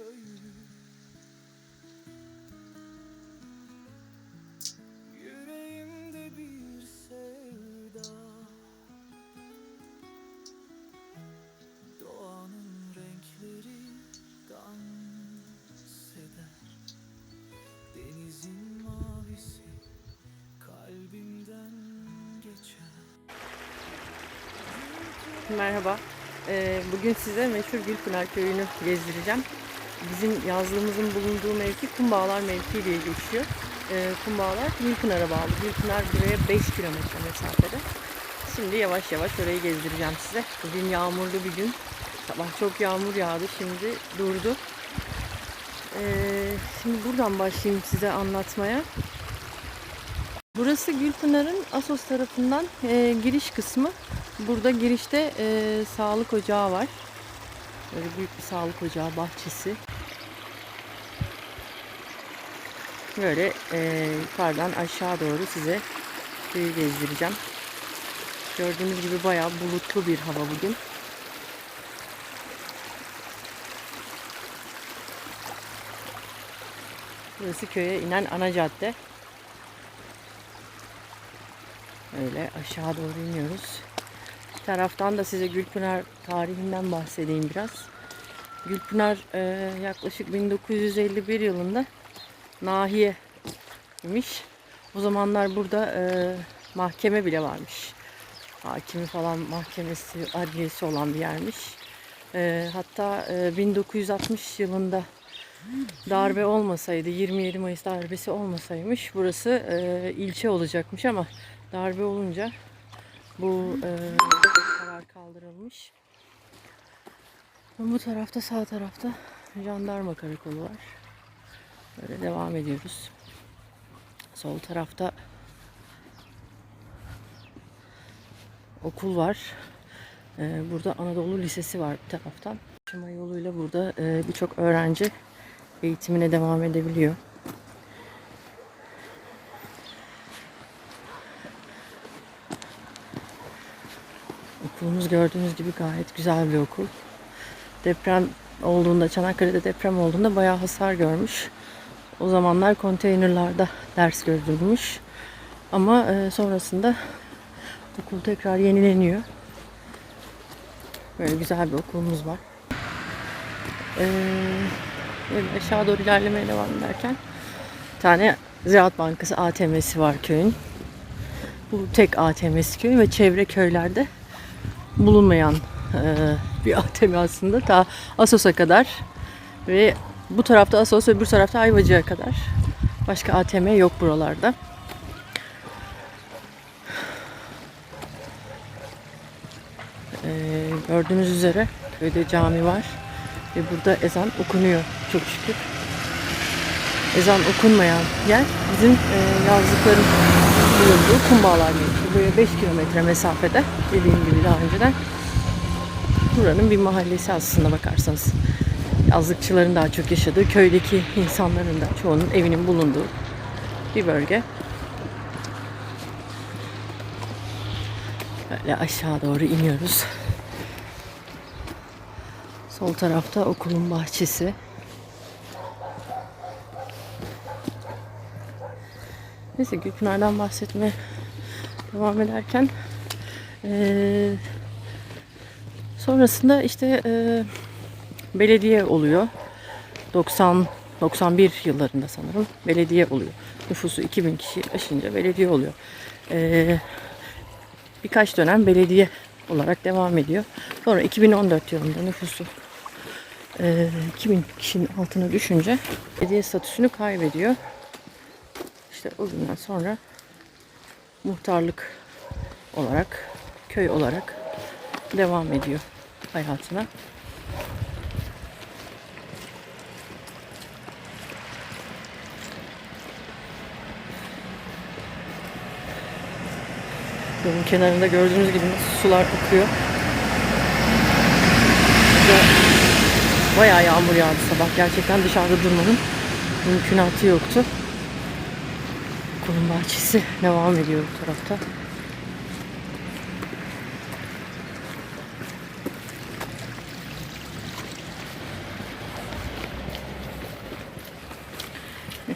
şelalenin köyü Yüreğimde bir sevda Doğanın renkleri dans eder Denizin mavisi kalbimden geçer Merhaba. Ee, bugün size meşhur Gülpınar Köyü'nü gezdireceğim. Bizim yazlığımızın bulunduğu mevki Kumbağalar mevki diye geçiyor. Ee, Kumbağalar Gülpınar'a bağlı. Gülpınar buraya 5 kilometre mesafede. Şimdi yavaş yavaş orayı gezdireceğim size. Bugün yağmurlu bir gün. Sabah çok yağmur yağdı. Şimdi durdu. Ee, şimdi buradan başlayayım size anlatmaya. Burası Gülpınar'ın Asos tarafından e, giriş kısmı. Burada girişte e, sağlık ocağı var. Böyle büyük bir sağlık ocağı bahçesi. Böyle e, yukarıdan aşağı doğru size köyü gezdireceğim. Gördüğünüz gibi bayağı bulutlu bir hava bugün. Burası köye inen ana cadde. Öyle aşağı doğru iniyoruz. Bir taraftan da size Gülpınar tarihinden bahsedeyim biraz. Gülpınar e, yaklaşık 1951 yılında nahiye imiş. O zamanlar burada e, mahkeme bile varmış. Hakimi falan mahkemesi, adliyesi olan bir yermiş. E, hatta e, 1960 yılında darbe olmasaydı, 27 Mayıs darbesi olmasaymış burası e, ilçe olacakmış ama darbe olunca bu e, karar kaldırılmış. Bu tarafta sağ tarafta jandarma karakolu var. Böyle devam ediyoruz. Sol tarafta okul var. E, burada Anadolu Lisesi var bir taraftan. Taşıma yoluyla burada e, birçok öğrenci eğitimine devam edebiliyor. Okulumuz gördüğünüz gibi gayet güzel bir okul. Deprem olduğunda, Çanakkale'de deprem olduğunda bayağı hasar görmüş. O zamanlar konteynerlarda ders görülmüş. Ama e, sonrasında okul tekrar yenileniyor. Böyle güzel bir okulumuz var. Ee, aşağı doğru ilerlemeye devam ederken bir tane Ziraat Bankası ATM'si var köyün. Bu tek ATM'si köy ve çevre köylerde bulunmayan e, bir ATM aslında. Ta Asos'a kadar ve bu tarafta Asos öbür tarafta Ayvacık'a kadar. Başka ATM yok buralarda. E, gördüğünüz üzere köyde cami var ve burada ezan okunuyor çok şükür. Ezan okunmayan yer bizim e, yazlıkların bulunduğu Kumbağalar mevki. Buraya 5 kilometre mesafede dediğim gibi daha önceden buranın bir mahallesi aslında bakarsanız. Yazlıkçıların daha çok yaşadığı, köydeki insanların da çoğunun evinin bulunduğu bir bölge. Böyle aşağı doğru iniyoruz. Sol tarafta okulun bahçesi. Neyse Gülpınar'dan bahsetmeye devam ederken eee, sonrasında işte eee, belediye oluyor. 90 91 yıllarında sanırım belediye oluyor. Nüfusu 2000 kişi aşınca belediye oluyor. Eee, birkaç dönem belediye olarak devam ediyor. Sonra 2014 yılında nüfusu eee 2000 kişinin altına düşünce belediye statüsünü kaybediyor. İşte o günden sonra muhtarlık olarak, köy olarak devam ediyor hayatına. Yolun kenarında gördüğünüz gibi sular akıyor. Bayağı yağmur yağdı sabah. Gerçekten dışarıda durmanın mümkünatı yoktu. Okulun bahçesi devam ediyor bu tarafta.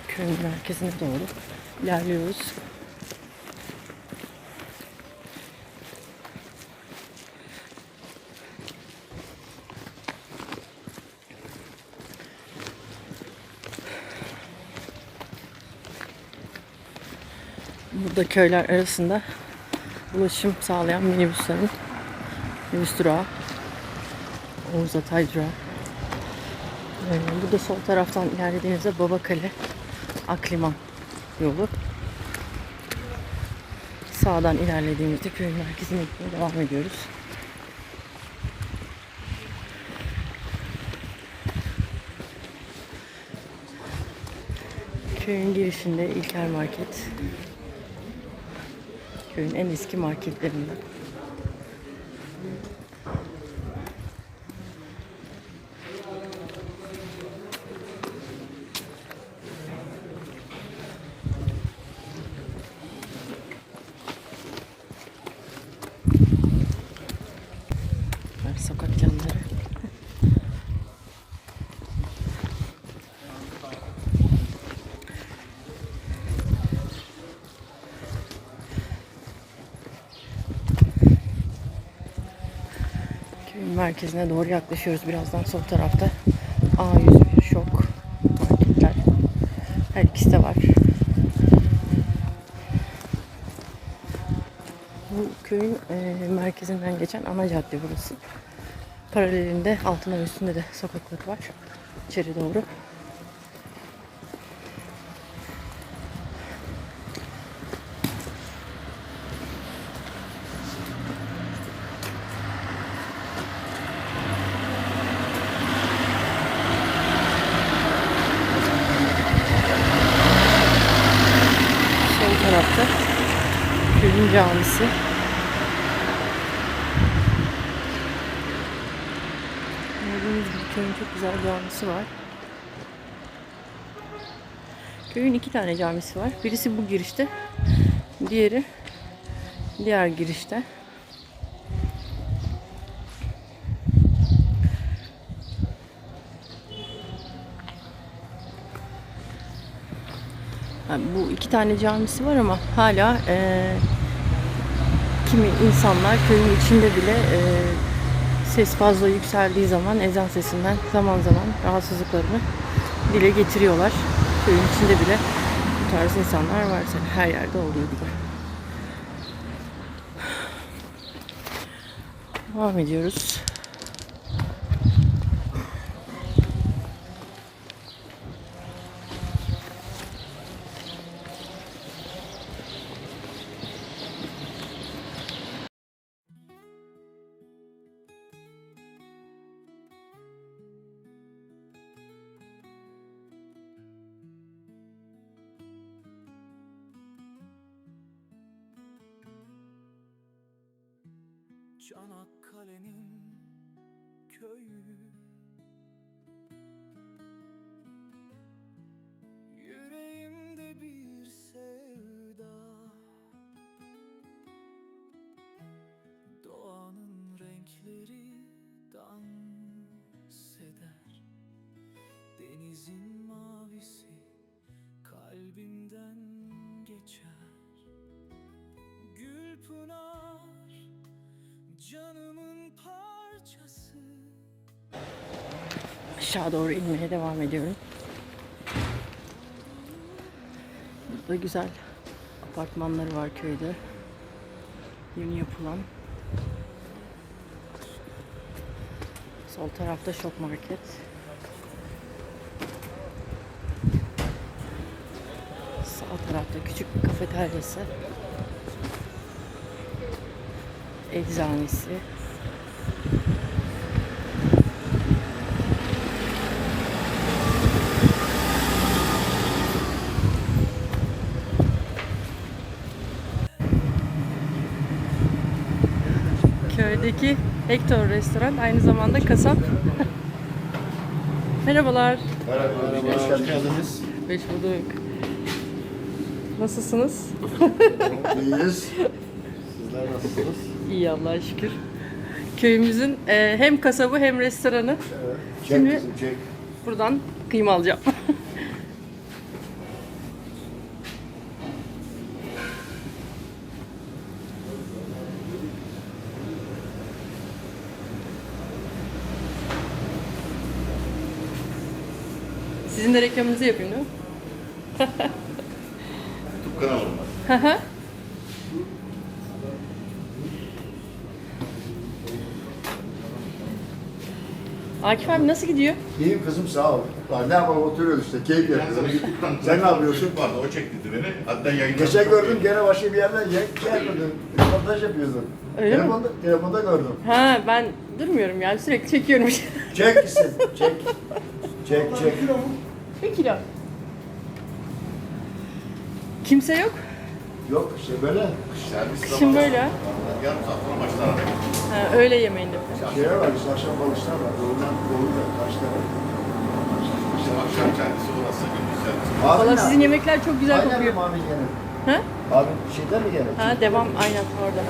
Köyün merkezine doğru ilerliyoruz. Burada köyler arasında ulaşım sağlayan minibüslerin minibüs durağı. Oğuz Atay durağı. Ee, bu da sol taraftan ilerlediğinizde Babakale Akliman yolu. Sağdan ilerlediğimizde köyün merkezine gitmeye devam ediyoruz. Köyün girişinde İlker Market. Köyün en eski marketlerinden. Merkezine doğru yaklaşıyoruz. Birazdan sol tarafta A101 şok marketler. Her ikisi de var. Bu köyün e, merkezinden geçen ana cadde burası. Paralelinde altına üstünde de sokakları var. İçeri doğru. Sol tarafta köyün camisi. Gördüğünüz gibi köyün çok güzel camisi var. Köyün iki tane camisi var. Birisi bu girişte. Diğeri diğer girişte. Ha, bu iki tane camisi var ama hala eee, kimi insanlar köyün içinde bile eee, ses fazla yükseldiği zaman ezan sesinden zaman zaman rahatsızlıklarını dile getiriyorlar. Köyün içinde bile tarz insanlar var tabii her yerde olduğu gibi. Devam ediyoruz. Çanakkale'nin köyü Aşağı doğru inmeye devam ediyorum. Burada güzel apartmanları var köyde. Yeni yapılan. Sol tarafta şok market. Sağ tarafta küçük bir kafeteryası. Eczanesi. Köydeki Hector Restoran aynı zamanda kasap. Merhabalar. Merhaba, hoş geldiniz. Hoş bulduk. Nasılsınız? İyiyiz. Sizler nasılsınız? İyi Allah'a şükür. Köyümüzün e, hem kasabı hem restoranı. Evet. Çek Şimdi- kızım, çek. Buradan kıyma alacağım. Reklamınızı yapayım değil mi? YouTube kanalım var. Hı hı. Akif abi nasıl gidiyor? İyiyim kızım sağ ol. Lan ne yapalım oturuyoruz işte keyif yapıyoruz. Sen ne yapıyorsun? Çocuk vardı o çekti beni. Hatta yayınladı. Geçen gördüm gene başka bir yerden ye- şey yapıyordun. Röportaj yapıyordun. Öyle mi? telefonda, telefonda gördüm. Ha ben durmuyorum yani sürekli çekiyorum. Çek gitsin. Çek. Çek çek. Bir kilo. Kimse yok. Yok işte böyle Servis Kışın böyle. Yarım saat sonra başlar. Ha, öğle yemeğinde. şeyler var işte akşam balıklar var. Doğudan doğuda kaçta var. İşte akşam servisi orası, gündüz. Abi Valla sizin yemekler çok güzel Aynen kokuyor. mi abi gene? Ha? Abi şeyden mi gene? Ha devam aynen orada.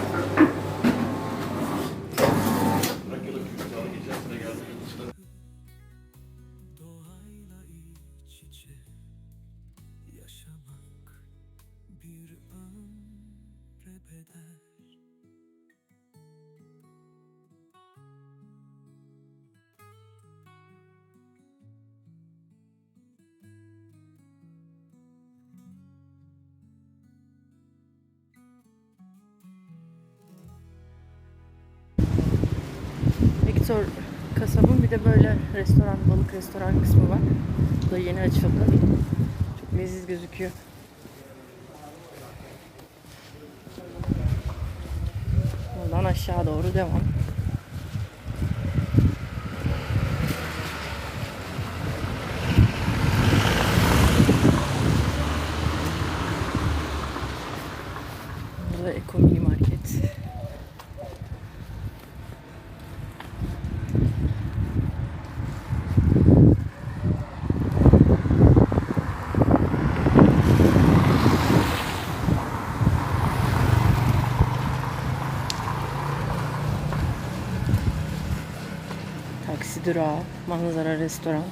Victor kasabın bir de böyle restoran, balık restoran kısmı var. Bu da yeni açıldı. Çok leziz gözüküyor. Buradan aşağı doğru devam. Durağı, manzara restoran.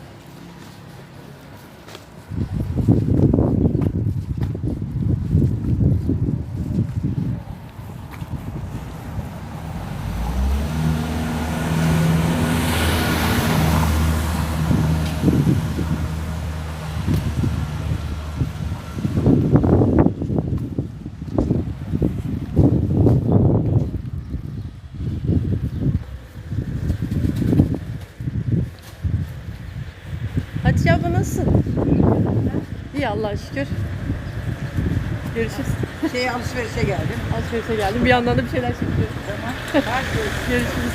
Nasılsın? İyi Allah'a şükür. Görüşürüz. Şey alışverişe geldim. Alışverişe geldim. Bir yandan da bir şeyler çekiyorum. Tamam. Görüşürüz.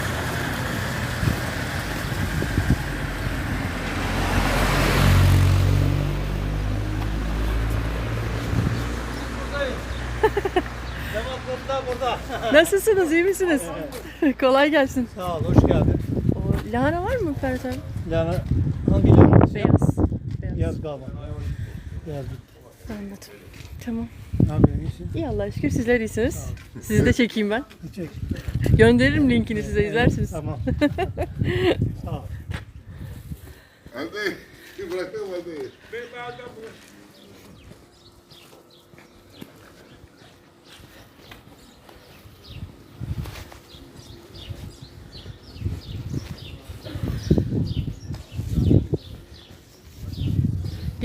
burada. Nasılsınız? iyi misiniz? Kolay gelsin. Sağ ol, hoş geldin. O, lahana var mı Ferhat abi? Lahana? Beyaz. Beyaz. Yaz galiba. Yaz bitti. Anladım. Tamam. Ne yapıyorsun, iyisin? İyi Allah'a şükür sizler iyisiniz. Sizi de çekeyim ben. Çek. Gönderirim linkini size izlersiniz. Tamam. Sağ ol. Hadi. Bırakalım hadi.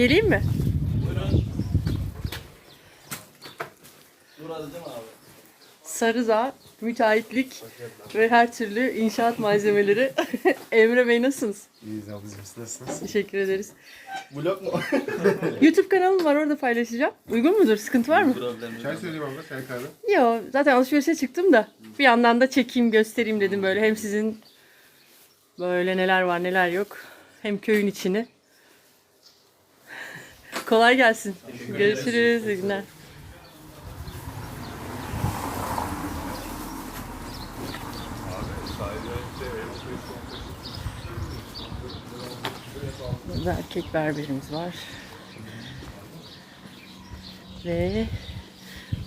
Geleyim mi? Sarıza, müteahhitlik ve her türlü inşaat malzemeleri. Emre Bey nasılsınız? İyiyiz ablacığım siz nasılsınız? Teşekkür ederiz. Vlog mu? YouTube kanalım var orada paylaşacağım. Uygun mudur? Sıkıntı var mı? Çay söyleyeyim abla sen kahve. Yok zaten alışverişe çıktım da bir yandan da çekeyim göstereyim dedim böyle hem sizin böyle neler var neler yok hem köyün içini. Kolay gelsin. Görüşürüz. İyi günler. Burada erkek berberimiz var. Ve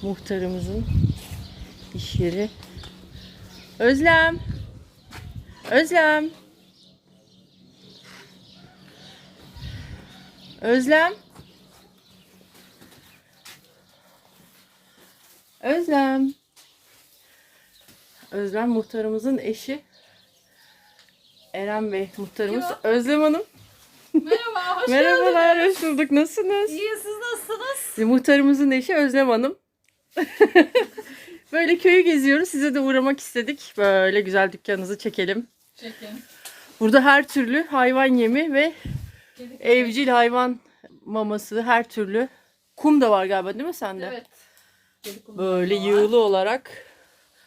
muhtarımızın iş yeri. Özlem. Özlem. Özlem. Özlem. Özlem muhtarımızın eşi. Eren Bey muhtarımız. Özlem Hanım. Merhaba, hoş Merhabalar, hoş bulduk. Nasılsınız? İyi, siz nasılsınız? E, Muhtarımızın eşi Özlem Hanım. Böyle köyü geziyoruz. Size de uğramak istedik. Böyle güzel dükkanınızı çekelim. Çekin. Burada her türlü hayvan yemi ve evcil hayvan maması her türlü. Kum da var galiba değil mi sende? Evet. Böyle yığılı olarak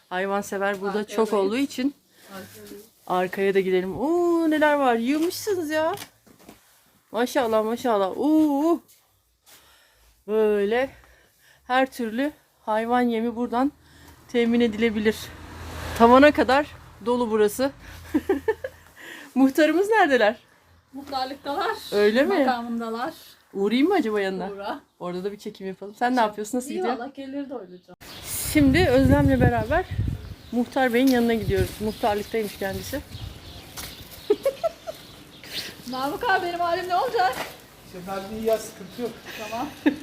hayvansever burada Arkaya çok da olduğu için arkaya da gidelim. Oo neler var? Yığmışsınız ya. Maşallah maşallah. Oo. Böyle her türlü hayvan yemi buradan temin edilebilir. Tavana kadar dolu burası. Muhtarımız neredeler? Muhtarlıktalar. Öyle mi? Makamındalar. Uğrayayım mı acaba yanına? Uğra. Orada da bir çekim yapalım. Sen ne yapıyorsun? Nasıl İyi gidiyor? valla gelir de oynayacağım. Şimdi Özlem'le beraber Muhtar Bey'in yanına gidiyoruz. Muhtarlıktaymış kendisi. Namık abi benim halim ne olacak? Sefer iyi ya sıkıntı yok. Tamam.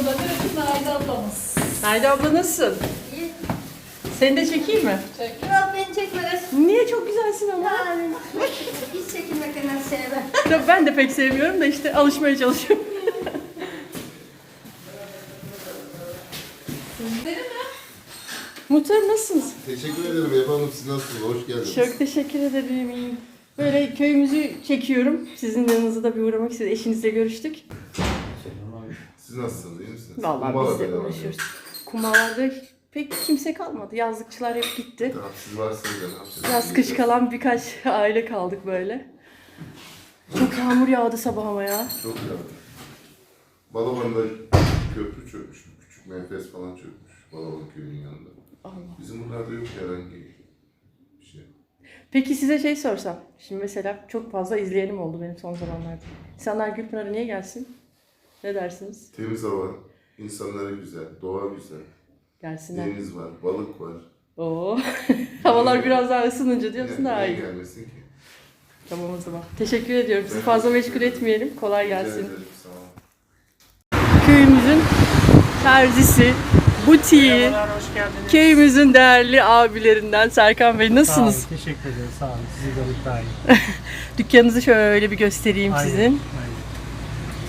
Bu da Gülçin Naide ablamız. Naide abla nasılsın? Seni de çekeyim mi? Çek. Yok beni çekmeden. Niye çok güzelsin ama? Yani hiç çekilmekten sevmem. Tabii ben de pek sevmiyorum da işte alışmaya çalışıyorum. Muhtarım nasılsınız? Teşekkür ederim efendim. Siz nasılsınız? Hoş geldiniz. Çok teşekkür ederim. iyiyim. Böyle köyümüzü çekiyorum. Sizin yanınıza da bir uğramak istedim. Eşinizle görüştük. Siz nasılsınız? İyi misiniz? Vallahi biz de uğraşıyoruz. Kumalarda pek kimse kalmadı. Yazlıkçılar hep gitti. Tamam siz varsınız ya. ne yapacağız? Yaz kış kalan birkaç aile kaldık böyle. Çok yağmur yağdı sabah ama ya. Çok yağdı. Balaban'da köprü çökmüş. Küçük menfez falan çökmüş. Balaban köyünün yanında. Allah. Bizim buralarda yok herhangi bir şey. Peki size şey sorsam. Şimdi mesela çok fazla izleyenim oldu benim son zamanlarda. İnsanlar Gülpınar'a niye gelsin? Ne dersiniz? Temiz hava, insanları güzel, doğa güzel, Gelsinler. deniz var, balık var. Oo. Havalar biraz daha ısınınca diyorsun daha iyi. gelmesin ki? Tamam o zaman. Teşekkür ediyorum. Sizi fazla meşgul etmeyelim. Kolay Rica gelsin. ederim, sağ olun. Köyümüzün terzisi, butiği, Merhabalar, hoş geldiniz. köyümüzün değerli abilerinden Serkan Bey Sağ nasılsınız? olun, teşekkür ederim. Sağ olun. Sizi gördük daha iyi. Dükkanınızı şöyle bir göstereyim Aynen, sizin. aynen.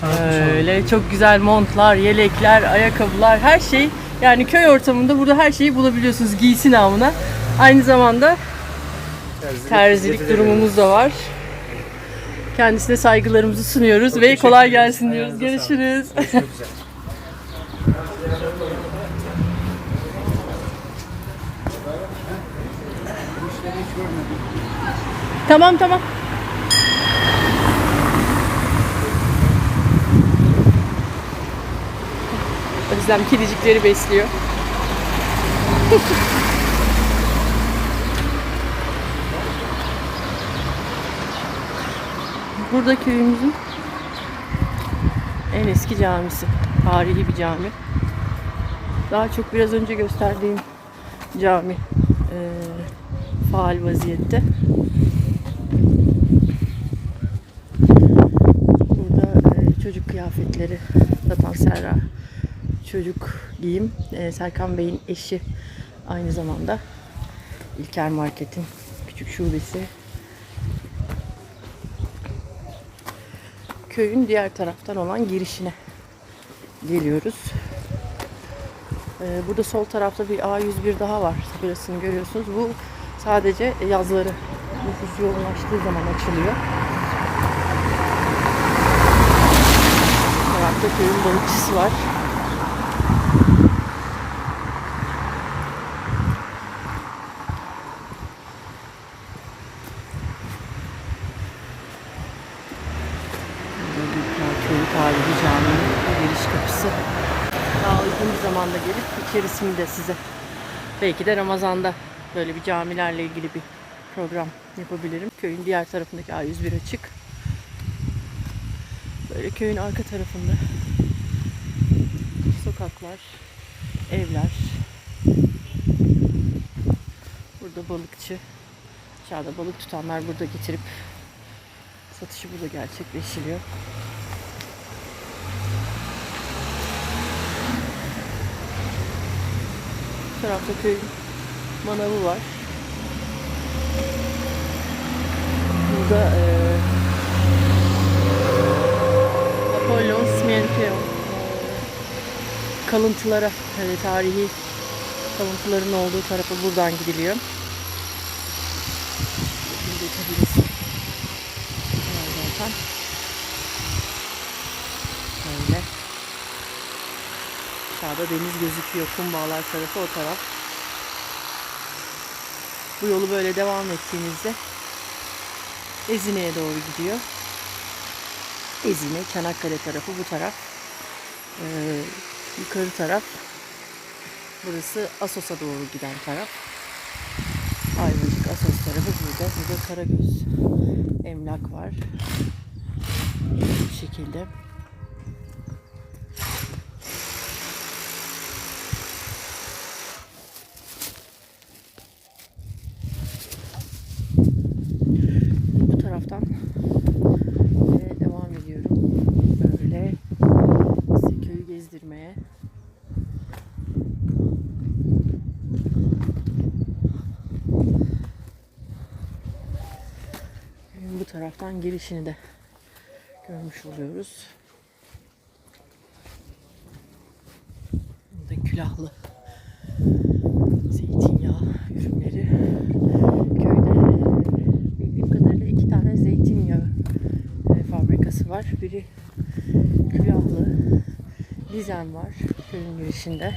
Tanıtmış olduk. Öyle çok güzel montlar, yelekler, ayakkabılar, her şey. Yani köy ortamında burada her şeyi bulabiliyorsunuz giysi namına. Aynı zamanda Terzilik, terzilik durumumuz da var. Kendisine saygılarımızı sunuyoruz Çok ve kolay gelsin diyoruz. Ayağınıza. Görüşürüz. Tamam tamam. Özlem kedicikleri besliyor. Burada köyümüzün en eski camisi. Tarihi bir cami. Daha çok biraz önce gösterdiğim cami eee faal vaziyette. Burada e, çocuk kıyafetleri satan Serra çocuk giyim. E, Serkan Bey'in eşi aynı zamanda İlker Market'in küçük şubesi. Köyün diğer taraftan olan girişine geliyoruz. E, burada sol tarafta bir A101 daha var. Burasını görüyorsunuz. Bu sadece yazları nüfus yoğunlaştığı zaman açılıyor. tarafta köyün balıkçısı var. Burada Büyükler Köyü Tarihi Camii'nin giriş kapısı. Daha uygun bir zamanda de size belki de Ramazan'da böyle bir camilerle ilgili bir program yapabilirim. Köyün diğer tarafındaki A101 açık. Böyle köyün arka tarafında sokaklar, evler. Burada balıkçı. Dışarıda balık tutanlar burada getirip satışı burada gerçekleştiriyor. Tarafta köy manavı var. Burada eee Apollon Smerkeon kalıntılara, hani tarihi kalıntıların olduğu tarafa buradan gidiliyor. Şimdi geçebilirsin. Var zaten. Böyle. Aşağıda deniz gözüküyor. Kumbağalar tarafı o taraf. Bu yolu böyle devam ettiğinizde Ezine'ye doğru gidiyor. Ezine, Çanakkale tarafı bu taraf. Ee, yukarı taraf. Burası Asos'a doğru giden taraf. Ayvacık, Asos tarafı burada. Burada Karagöz emlak var. Bu şekilde. Bu taraftan e, devam ediyorum. Böyle size köyü gezdirmeye. Köyün bu taraftan girişini de görmüş oluyoruz. Burada külahlı zeytinyağı ürünleri. Köyde bildiğim kadarıyla iki tane zeytinyağı e, fabrikası var. Biri külahlı, Lizen var köyün girişinde.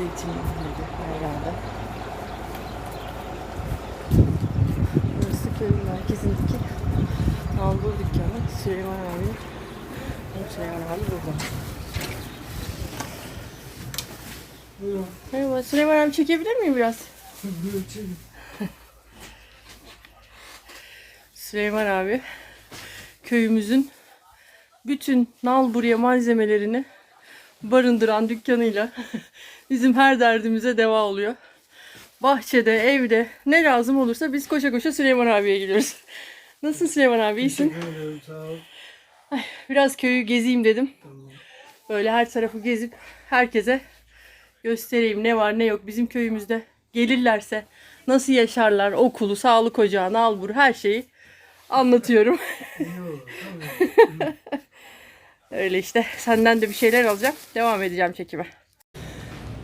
Zeytinyağı ve zeytinyağı her yerde. Burası köyün merkezindeki Nalbur dükkanı. Süleyman abi. Süleyman abi burada. Merhaba Süleyman abi çekebilir miyim biraz? Süleyman abi köyümüzün bütün nal buraya malzemelerini barındıran dükkanıyla bizim her derdimize deva oluyor. Bahçede, evde ne lazım olursa biz koşa koşa Süleyman abiye gidiyoruz. Nasılsın Süleyman abi? İyisin? Ol. Biraz köyü gezeyim dedim. Böyle her tarafı gezip herkese göstereyim ne var ne yok bizim köyümüzde. Gelirlerse nasıl yaşarlar, okulu, sağlık ocağı, nalbur her şeyi anlatıyorum. Öyle işte senden de bir şeyler alacağım. Devam edeceğim çekime.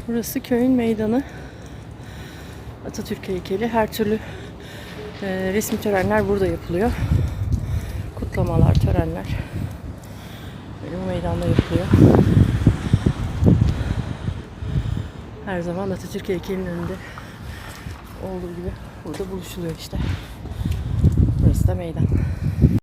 Burası köyün meydanı. Atatürk heykeli. Her türlü e, resmi törenler burada yapılıyor. Kutlamalar, törenler. Böyle bu meydanda yapılıyor. Her zaman Atatürk heykelinin önünde olduğu gibi burada buluşuluyor işte. Burası da meydan.